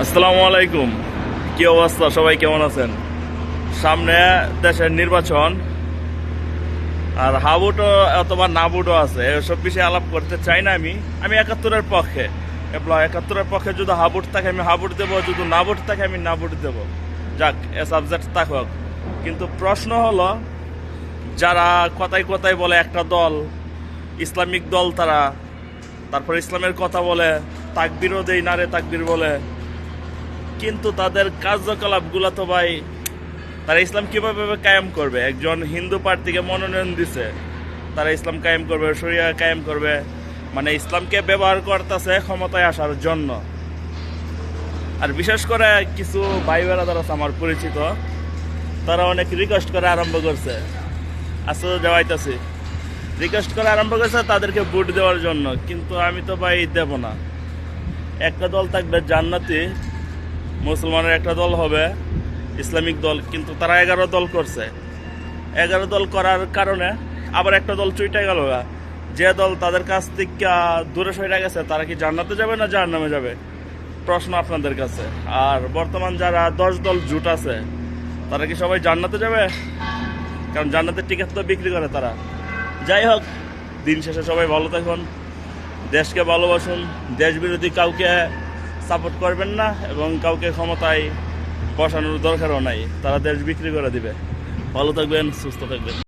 আসসালামু আলাইকুম। কি অবস্থা? সবাই কেমন আছেন? সামনে দেশের নির্বাচন। আর হাবুটও অথবা নাবুটও আছে, এসব বিষয়ে আলাপ করতে চাই না আমি। আমি একাত্তরের পক্ষে। একাত্তরের পক্ষে যদি হাবুট থাকে, আমি হাবুট দেবো। যদি নাবুট থাকে, আমি নাবুট দেব। যাক, এ সাবজেক্ট থাকুক কিন্তু প্রশ্ন হলো, যারা কথায় কথায় বলে একটা দল, ইসলামিক দল তারা, তারপর ইসলামের কথা বলে, তাকবিরও দেই না রে তাকবির বলে। কিন্তু তাদের কার্যকলাপগুলো তো ভাই, তারা ইসলাম কীভাবে কায়েম করবে? একজন হিন্দু পার্টিকে মনোনয়ন দিছে, তারা ইসলাম কায়েম করবে, শরিয়া কায়েম করবে মানে ইসলামকে ব্যবহার করতেছে ক্ষমতায় আসার জন্য। আর বিশেষ করে কিছু ভাই বেড়াদার আছে, আমার পরিচিত, তারা অনেক রিকোয়েস্ট করে আরম্ভ করছে। আসলে দেওয়াইতেছি রিকোয়েস্ট করে আরম্ভ করছে তাদেরকে ভোট দেওয়ার জন্য, কিন্তু আমি তো ভাই দেব না। একটা দল থাকবে জান্নাতি মুসলমানের একটা দল হবে, ইসলামিক দল, কিন্তু তারা এগারো দল করছে। এগারো দল করার কারণে আবার একটা দল চুইটা গেল যে দল তাদের কাছ থেকে দূরে সরে গেছে, তারা কি জান্নাতে যাবে না জাহার নামে যাবে? প্রশ্ন আপনাদের কাছে। আর বর্তমান যারা দশ দল জুট আছে, তারা কি সবাই জান্নাতে যাবে? কারণ জান্নাতের টিকিট তো বিক্রি করে তারা। যাই হোক, দিন শেষে সবাই ভালো থাকুন, দেশকে ভালোবাসুন দেশ বিরোধী কাউকে সাপোর্ট করবেন না এবং কাউকে ক্ষমতায় বসানোর দরকারও নাই। তারা দেশ বিক্রি করে দিবে। ভালো থাকবেন, সুস্থ থাকবেন।